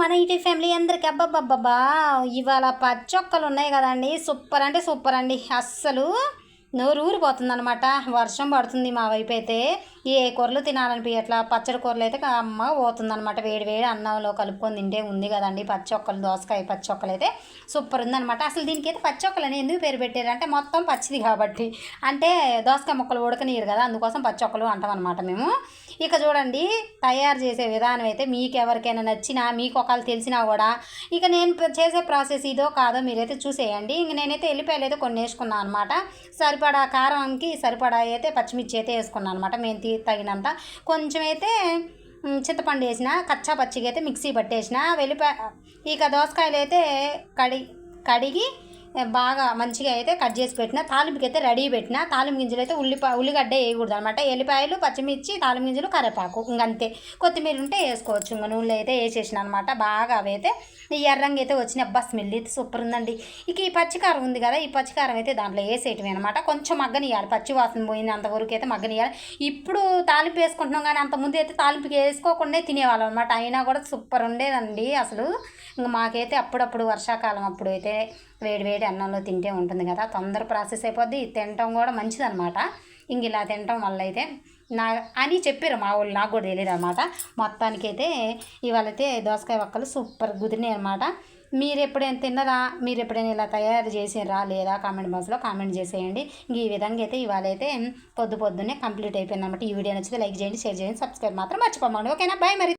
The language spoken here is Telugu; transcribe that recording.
మన ఇటీ ఫ్యామిలీ అందరికి అబ్బబ్బబ్బబ్బా ఇవాళ పచ్చొక్కలు ఉన్నాయి కదండి. సూపర్ అంటే సూపర్ అండి. అస్సలు నోరు ఊరిపోతుంది అనమాట వర్షం పడుతుంది మా వైపు అయితే. ఏ కూరలు తినాలనిపించట్లా పచ్చడి కూరలు అయితే అమ్మ పోతుంది అనమాట వేడి వేడి అన్నంలో కలుపుకొని తింటే ఉంది కదండి పచ్చొక్కలు దోసకాయ పచ్చొక్కలు అయితే సూపర్ ఉందనమాట అసలు దీనికి అయితే పచ్చొక్కలు అని ఎందుకు పేరు పెట్టారు? అంటే మొత్తం పచ్చిది కాబట్టి. అంటే దోసకాయ ముక్కలు ఉడకనీయరు కదా అందుకోసం పచ్చొక్కలు అంటాం అనమాట మేము. ఇక చూడండి తయారు చేసే విధానం అయితే మీకు ఎవరికైనా నచ్చినా మీకు ఒకళ్ళు తెలిసినా కూడా ఇక నేను చేసే ప్రాసెస్ ఇదో కాదో మీరైతే చూసేయండి. ఇంక నేనైతే ఎల్లిపాయలు అయితే కొన్ని వేసుకున్నాను అనమాట సరిపడా కారంకి సరిపడా అయితే పచ్చిమిర్చి అయితే వేసుకున్నాను అనమాట మేము తగినంత కొంచెం అయితే చింతపండు వేసిన కచ్చా పచ్చిగా అయితే మిక్సీ పట్టేసిన వెల్లిపాయ ఇక దోసకాయలు అయితే కడి కడిగి బాగా మంచిగా అయితే కట్ చేసి పెట్టిన తాలింపుకి అయితే రెడీ పెట్టిన తాలింపు గింజలు అయితే ఉల్లిపాయ ఉల్లిగడ్డ వేయకూడదు అనమాట ఎల్లిపాయలు పచ్చిమిర్చి తాలింపు గింజలు కరివేపాకు ఇంకంతే కొత్తిమీర ఉంటే వేసుకోవచ్చు ఇంకా నూనెలో అయితే వేసేసిన అనమాట బాగా అవి అయితే ఈ ఎర్రంగా అయితే వచ్చిన అబ్బా స్మెల్ అయితే సూపర్ ఉందండి. ఇక ఈ పచ్చికారం ఉంది కదా ఈ పచ్చికారం అయితే దాంట్లో వేసేయటమే అనమాట కొంచెం మగ్గనియాలి పచ్చి వాసన పోయింది అంతవరకు అయితే మగ్గనియాలి ఇప్పుడు తాలింపు వేసుకుంటున్నాం కానీ అంత ముందు అయితే తాలింపుకి వేసుకోకుండా తినేవాళ్ళం అనమాట అయినా కూడా సూపర్ ఉండేదండి అసలు. ఇంకా మాకైతే అప్పుడప్పుడు వర్షాకాలం అప్పుడు అయితే వేడి వేడి అన్నంలో తింటే ఉంటుంది కదా తొందర ప్రాసెస్ అయిపోద్ది. తినటం కూడా మంచిదనమాట ఇంక ఇలా తినటం వల్ల అయితే నా అని చెప్పారు మా వాళ్ళు నాకు కూడా తెలియదు అనమాట మొత్తానికైతే ఇవాళైతే దోసకాయ ఒక్కలు సూపర్ కుదిరినాయి అనమాట మీరు ఎప్పుడైనా తిన్నరా? మీరు ఎప్పుడైనా ఇలా తయారు చేసినరా లేదా? కామెంట్ బాక్స్లో కామెంట్ చేసేయండి. ఈ విధంగా అయితే ఇవాళ అయితే పొద్దు పొద్దున్నే కంప్లీట్ అయిపోయింది అనమాట ఈ వీడియో నచ్చితే లైక్ చేయండి షేర్ చేయండి సబ్స్క్రైబ్ మాత్రం మర్చిపోమండి ఓకేనా? బాయ్ మరి.